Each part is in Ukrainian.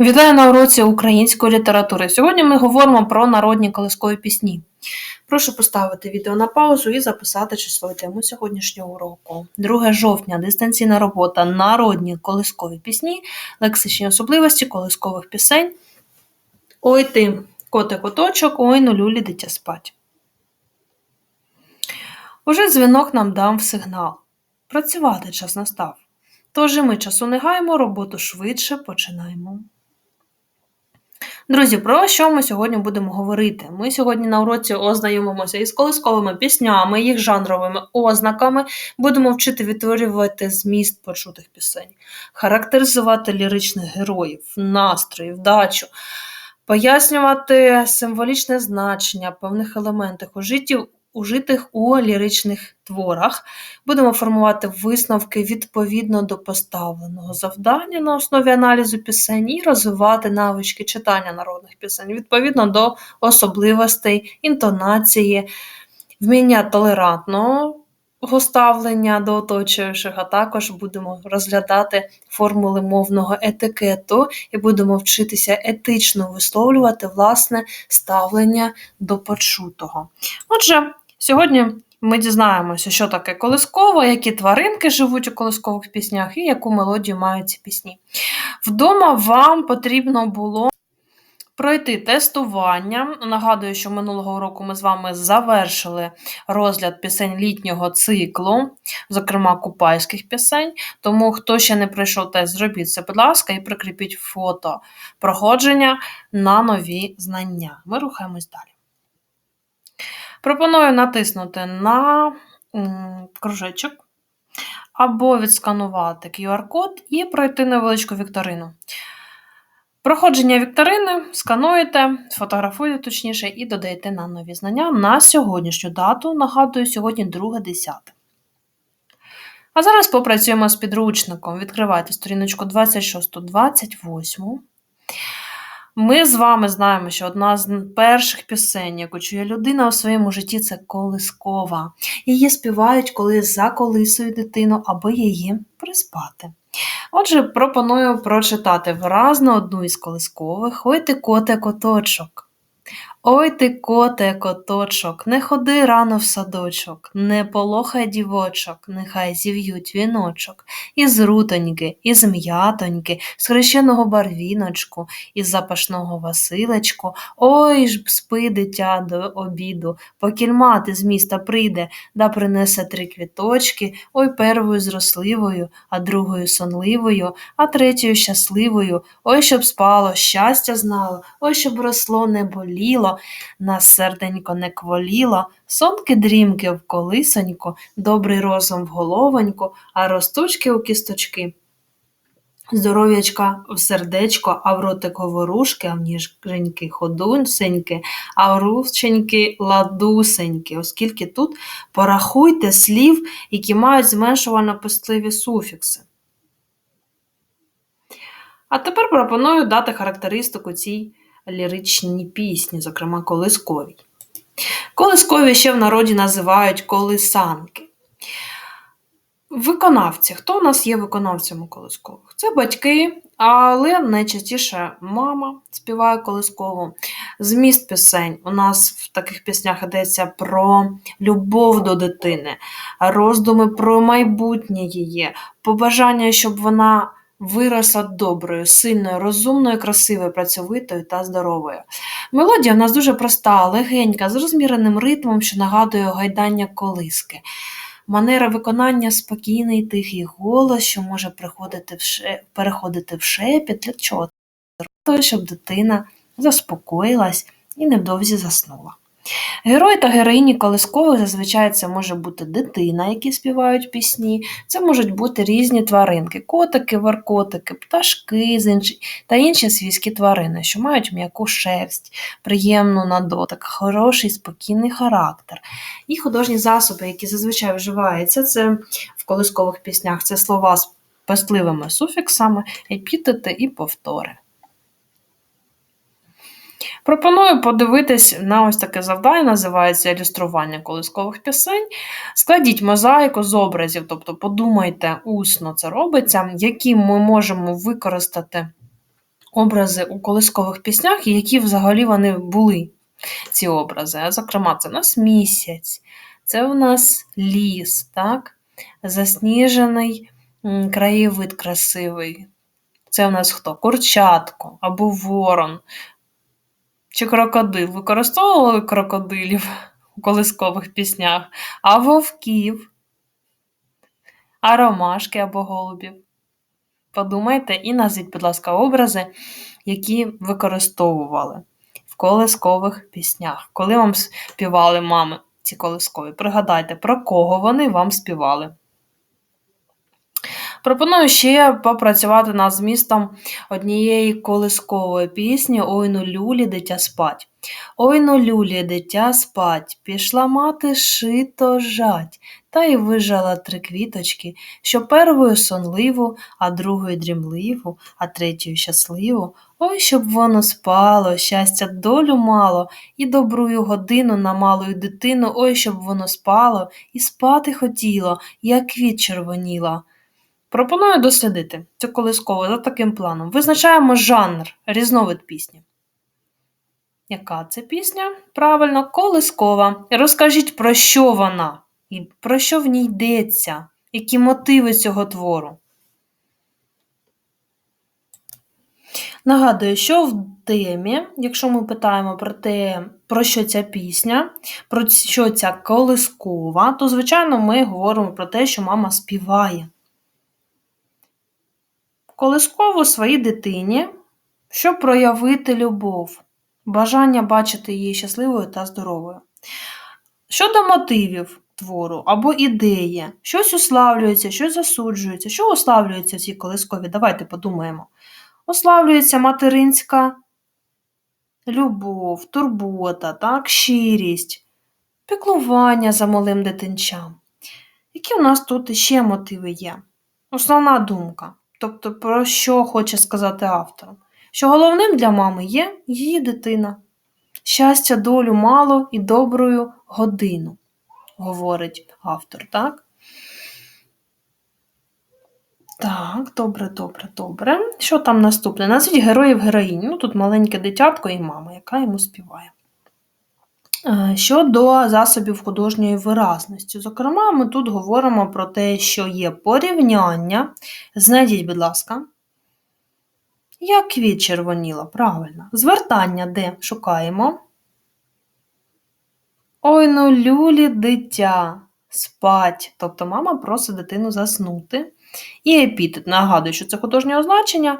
Вітаю на уроці української літератури. Сьогодні ми говоримо про народні колискові пісні. Прошу поставити відео на паузу і записати число тему сьогоднішнього уроку. 2 жовтня дистанційна робота Народні колискові пісні, лексичні особливості колискових пісень. Ой ти, котик оточок, ой ну люлі дитя спать. Уже дзвінок нам дав сигнал. Працювати час настав. Тож і ми часу не гаємо, роботу швидше починаємо. Друзі, про що ми сьогодні будемо говорити? Ми сьогодні на уроці ознайомимося із колисковими піснями, їх жанровими ознаками, будемо вчити відтворювати зміст почутих пісень, характеризувати ліричних героїв, настрої, вдачу, пояснювати символічне значення певних елементів ужитів ужитих у ліричних творах. Будемо формувати висновки відповідно до поставленого завдання на основі аналізу пісень і розвивати навички читання народних пісень відповідно до особливостей, інтонації, вміння толерантного. Ставлення до оточуючих, а також будемо розглядати формули мовного етикету і будемо вчитися етично висловлювати власне ставлення до почутого. Отже, Сьогодні ми дізнаємося, що таке колисково, які тваринки живуть у колискових піснях і яку мелодію мають ці пісні. Вдома вам потрібно було пройти тестування. Нагадую, що минулого року ми з вами завершили розгляд пісень літнього циклу, зокрема купайських пісень. Тому, хто ще не пройшов тест, зробіть це, будь ласка, і прикріпіть фото проходження на нові знання. Ми рухаємось далі. Пропоную натиснути на кружечок або відсканувати QR-код і пройти невеличку вікторину. Проходження вікторини скануєте, фотографуєте точніше, і додаєте на нові знання на сьогоднішню дату. Нагадую, сьогодні 2.10. А зараз попрацюємо з підручником. Відкривайте сторіночку 26-28. Ми з вами знаємо, що одна з перших пісень, яку чує людина у своєму житті, це колискова. Її співають, коли заколисують дитину, аби її приспати. Отже, пропоную прочитати виразно одну із колискових Ой ти коте коточок. Ой ти, коте, коточок, не ходи рано в садочок, не полохай дівочок, нехай зів'ють віночок, із рутоньки, із м'ятоньки, з хрещеного барвіночку, із запашного Василечку, ой ж спи, дитя, до обіду, покіль мати з міста прийде, да принесе три квіточки, ой первою зросливою, а другою сонливою, а третьою щасливою, ой, щоб спало, щастя знало, ой, щоб росло, не боліло на серденько не кволіло, сонки дрімки в колисоньку, добрий розум в головоньку, а ростучки у кісточки. Здоров'ячка в сердечко, а в ротик говорушки, а в ніженьки ходунсеньки, а в рученьки ладусеньки, оскільки тут порахуйте слів, які мають зменшувально пестливі суфікси. А тепер пропоную дати характеристику цій ліричні пісні, зокрема колискові. Колискові ще в народі називають колисанки. Виконавці. Хто у нас є виконавцями колискових? Це батьки, але найчастіше мама співає колискову. Зміст пісень. У нас в таких піснях йдеться про любов до дитини, роздуми про майбутнє її, побажання, щоб вона виросла доброю, сильною, розумною, красивою, працьовитою та здоровою. Мелодія в нас дуже проста, легенька, з розміреним ритмом, що нагадує гайдання колиски. Манера виконання спокійний, тихий голос, що може переходити в шеп... переходити в шепіт для чого? Щоб дитина заспокоїлась і невдовзі заснула. Герой та героїні колискових зазвичай це може бути дитина, які співають пісні, це можуть бути різні тваринки, котики, варкотики, пташки та інші свійські тварини, що мають м'яку шерсть, приємну на дотик, хороший спокійний характер. І художні засоби, які зазвичай вживаються, це в колискових піснях це слова з пестливими суфіксами, епітети і повтори. Пропоную подивитись на ось таке завдання, називається ілюстрування колискових пісень. Складіть мозаїку з образів, тобто подумайте, усно це робиться, які ми можемо використати образи у колискових піснях і які взагалі вони були, ці образи. Зокрема, це у нас місяць, це у нас ліс, так? засніжений краєвид красивий. Це у нас хто? Курчатко або ворон. Чи крокодил. Використовували крокодилів у колискових піснях, а вовків, а ромашки або голубів. Подумайте і назвіть, будь ласка, образи, які використовували в колискових піснях. Коли вам співали мами ці колискові, пригадайте, про кого вони вам співали. Пропоную ще попрацювати над змістом однієї колискової пісні Ой ну люлі, дитя спать. Ой ну люлі, дитя спать, пішла мати шито жать, та й вижала три квіточки, що первою сонливу, а другою дрімливу, а третьою щасливу. Ой, щоб воно спало, щастя долю мало, і добрую годину на малою дитину, ой, щоб воно спало, і спати хотіло, як квіт червоніла. Пропоную дослідити цю колискову за таким планом. Визначаємо жанр, різновид пісні. Яка це пісня? Правильно, колискова. Розкажіть, про що вона, і про що в ній йдеться, які мотиви цього твору. Нагадую, що в темі, якщо ми питаємо про те, про що ця пісня, про що ця колискова, то, звичайно, ми говоримо про те, що мама співає колискову своїй дитині, щоб проявити любов, бажання бачити її щасливою та здоровою. Щодо мотивів твору або ідеї, щось уславлюється, щось засуджується. Що уславлюється в цій колискові? Давайте подумаємо. Уславлюється материнська любов, турбота, так, щирість, піклування за малим дитинчам. Які у нас тут ще мотиви є? Основна думка. Тобто, про що хоче сказати автор? Що головним для мами є її дитина. Щастя, долю мало і добрую годину, говорить автор, так? Так, добре, добре, добре. Що там наступне? Назвіть героїв героїні. Ну, тут маленьке дитятко і мама, яка йому співає. Е, щодо засобів художньої виразності. Зокрема, ми тут говоримо про те, що є порівняння. Знайдіть, будь ласка, як квіт червоніла, правильно. Звертання де шукаємо. Ой ну люлі дитя, спать. Тобто мама просить дитину заснути. І епітет. Нагадую, що це художнє означення,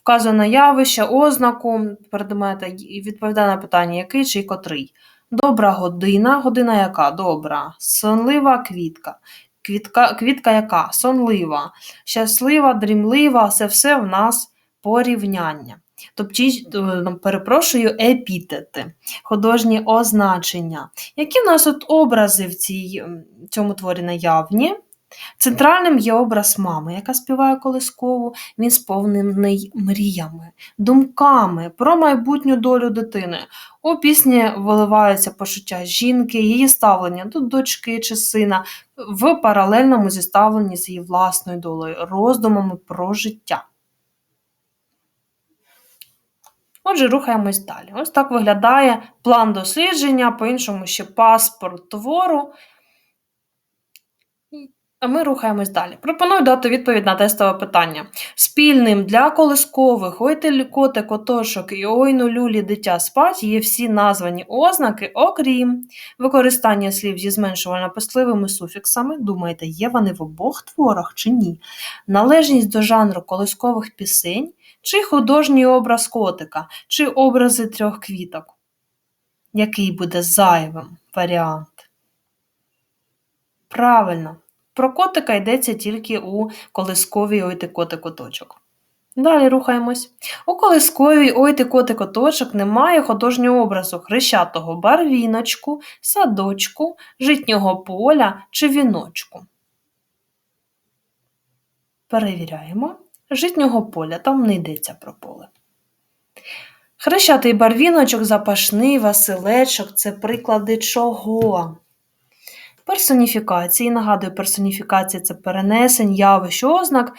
вказує на явище, ознаку предмета і відповідає на питання, який чи котрий. Добра година, година яка? Добра. Сонлива квітка. Квітка квітка яка? Сонлива. Щаслива, дрімлива це все в нас порівняння. Тобто, перепрошую, епітети, художні означення. Які в нас от образи в цій, цьому творі наявні? Центральним є образ мами, яка співає колискову, він сповнений мріями, думками про майбутню долю дитини. У пісні виливаються почуття жінки, її ставлення до дочки чи сина в паралельному зіставленні з її власною долею, роздумами про життя. Отже, рухаємось далі. Ось так виглядає план дослідження, по-іншому ще паспорт твору. А ми рухаємось далі. Пропоную дати відповідь на тестове питання. Спільним для колискових ой коти, котошок і ой ну люлі дитя спать є всі названі ознаки, окрім використання слів зі зменшувально писливими суфіксами. Думаєте, є вони в обох творах чи ні? Належність до жанру колискових пісень, чи художній образ котика, чи образи трьох квіток. Який буде зайвим варіант? Правильно. Про котика йдеться тільки у колисковій ой ти котик оточок. Далі рухаємось. У колисковій ой ти котик оточок немає художнього образу хрещатого барвіночку, садочку, житнього поля чи віночку. Перевіряємо. Житнього поля там не йдеться про поле. Хрещатий барвіночок, запашний, Василечок це приклади чого? Персоніфікації. Нагадую, персоніфікація це перенесень, явищ, ознак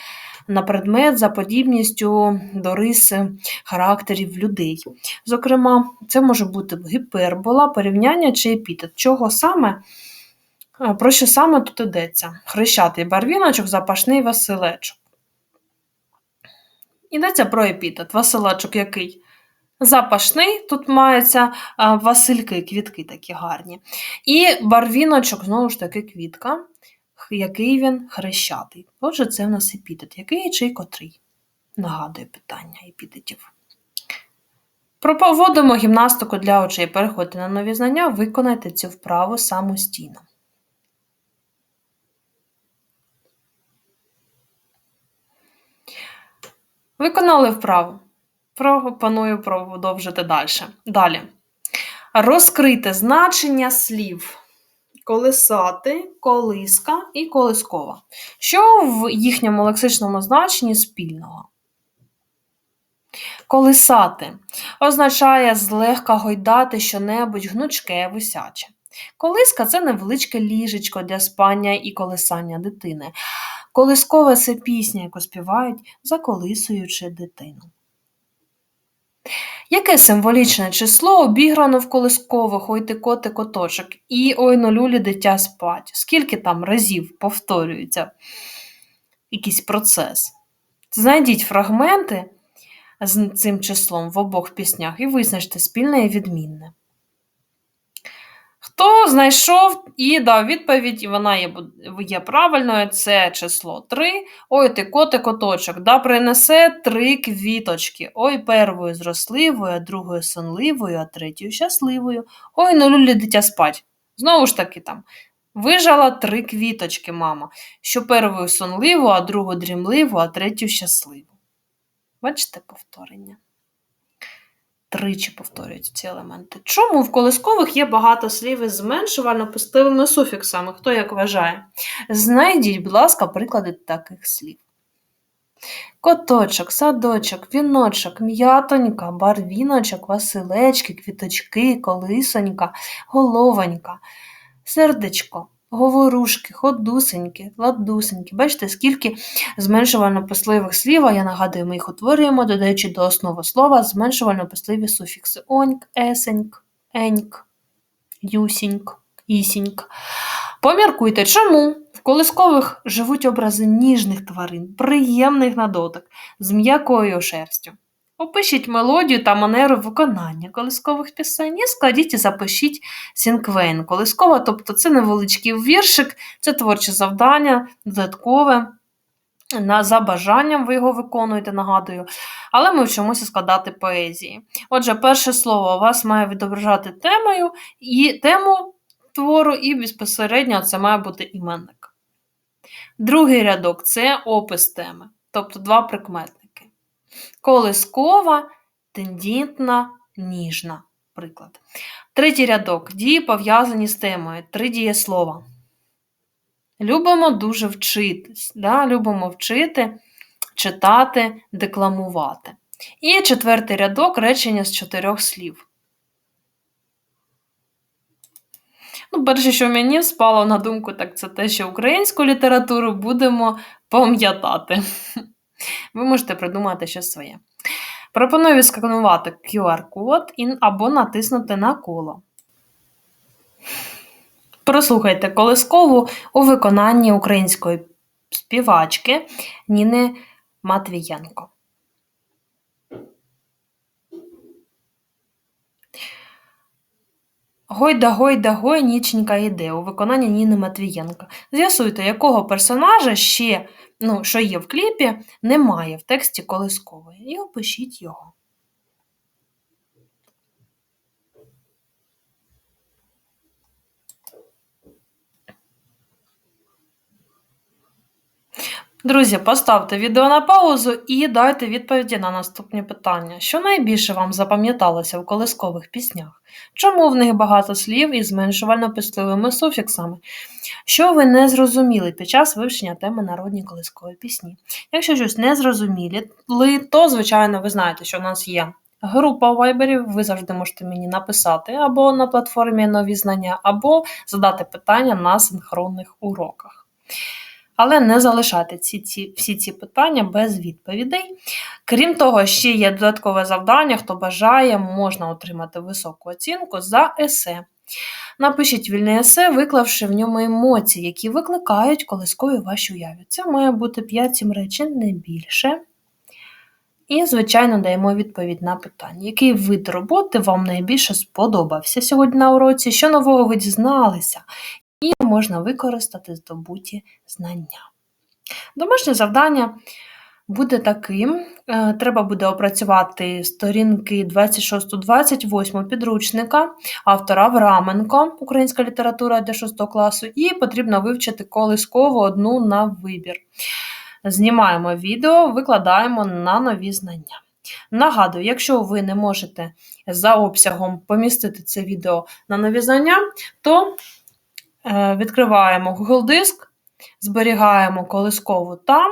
на предмет за подібністю до риси характерів людей. Зокрема, це може бути гіпербола, порівняння чи епітет. Чого саме? Про що саме тут йдеться? Хрещатий барвіночок, запашний Василечок. Йдеться про епітет. Василечок який? Запашний, тут мається а, васильки, квітки такі гарні. І барвіночок, знову ж таки, квітка, який він хрещатий. Отже, це в нас епітет. Який чи котрий? Нагадує питання епітетів. Проводимо гімнастику для очей. Переходьте на нові знання, виконайте цю вправу самостійно. Виконали вправу. Пропоную продовжити далі. Далі. Розкрити значення слів. Колисати, колиска і колискова. Що в їхньому лексичному значенні спільного? Колисати означає злегка гойдати щонебудь гнучке, висяче. Колиска це невеличке ліжечко для спання і колисання дитини. Колискова це пісня, яку співають, заколисуючи дитину. Яке символічне число обіграно в колискових ой ти коти коточок і ой на дитя спать? Скільки там разів повторюється якийсь процес? Знайдіть фрагменти з цим числом в обох піснях і визначте спільне і відмінне. Хто знайшов і дав відповідь, і вона є є правильною, це число 3. Ой, ти коти коточок, да принесе три квіточки. Ой, первою зросливою, а другою сонливою, а третьою щасливою. Ой, ну люлі дитя спать. Знову ж таки там. Вижала три квіточки, мама, що первою сонливу, а другу дрімливу, а третю щасливу. Бачите повторення? Тричі повторюють ці елементи. Чому в колискових є багато слів із зменшувально-пустивими суфіксами? Хто як вважає? Знайдіть, будь ласка, приклади таких слів. Коточок, садочок, віночок, м'ятонька, барвіночок, василечки, квіточки, колисонька, головонька, сердечко, говорушки, ходусеньки, ладусеньки. Бачите, скільки зменшувально-писливих слів, а я нагадую, ми їх утворюємо, додаючи до основи слова зменшувально-писливі суфікси оньк, есеньк, еньк, юсіньк, ісіньк. Поміркуйте, чому в колискових живуть образи ніжних тварин, приємних на дотик, з м'якою шерстю. Опишіть мелодію та манеру виконання колискових пісень і складіть і запишіть сінквейн. Колискова, тобто це невеличкий віршик, це творче завдання, додаткове. На, За бажанням ви його виконуєте, нагадую, але ми вчимося складати поезії. Отже, перше слово у вас має відображати темою і тему твору, і безпосередньо це має бути іменник. Другий рядок це опис теми, тобто два прикмети колискова, тендітна, ніжна. Приклад. Третій рядок. Дії пов'язані з темою. Три дієслова. Любимо дуже вчитись. Да? Любимо вчити, читати, декламувати. І четвертий рядок речення з чотирьох слів. Ну, Перше, що мені спало на думку, так це те, що українську літературу будемо пам'ятати. Ви можете придумати щось своє. Пропоную відсканувати QR-код або натиснути на коло. Прослухайте колискову у виконанні української співачки Ніни Матвієнко. Гойда, гойда, гой, ніченька йде у виконанні Ніни Матвієнка. З'ясуйте, якого персонажа ще ну, що є в кліпі, немає в тексті колискової. І опишіть його. Друзі, поставте відео на паузу і дайте відповіді на наступні питання. Що найбільше вам запам'яталося в колискових піснях? Чому в них багато слів із зменшувально писливими суфіксами? Що ви не зрозуміли під час вивчення теми народні колискові пісні? Якщо щось не зрозуміли, то, звичайно, ви знаєте, що в нас є група вайберів, ви завжди можете мені написати або на платформі нові знання, або задати питання на синхронних уроках. Але не залишати ці, ці, всі ці питання без відповідей. Крім того, ще є додаткове завдання. Хто бажає, можна отримати високу оцінку за есе. Напишіть вільне есе, виклавши в ньому емоції, які викликають колискові в вашій уяві. Це має бути 5-7 речень, не більше. І, звичайно, даємо відповідь на питання, який вид роботи вам найбільше сподобався сьогодні на уроці, що нового ви дізналися, і можна використати здобуті знання. Домашнє завдання буде таким: Е, треба буде опрацювати сторінки 26-28 підручника автора Авраменко, українська література для 6 класу, і потрібно вивчити колисково одну на вибір. Знімаємо відео, викладаємо на нові знання. Нагадую, якщо ви не можете за обсягом помістити це відео на нові знання, то відкриваємо Google Диск, зберігаємо колискову там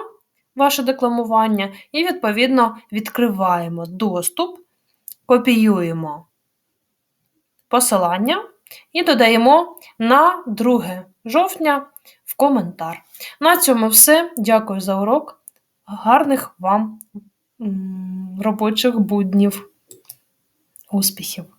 ваше декламування, і, відповідно, відкриваємо доступ, копіюємо посилання і додаємо на 2 жовтня в коментар. На цьому все. Дякую за урок. Гарних вам робочих буднів. Успіхів!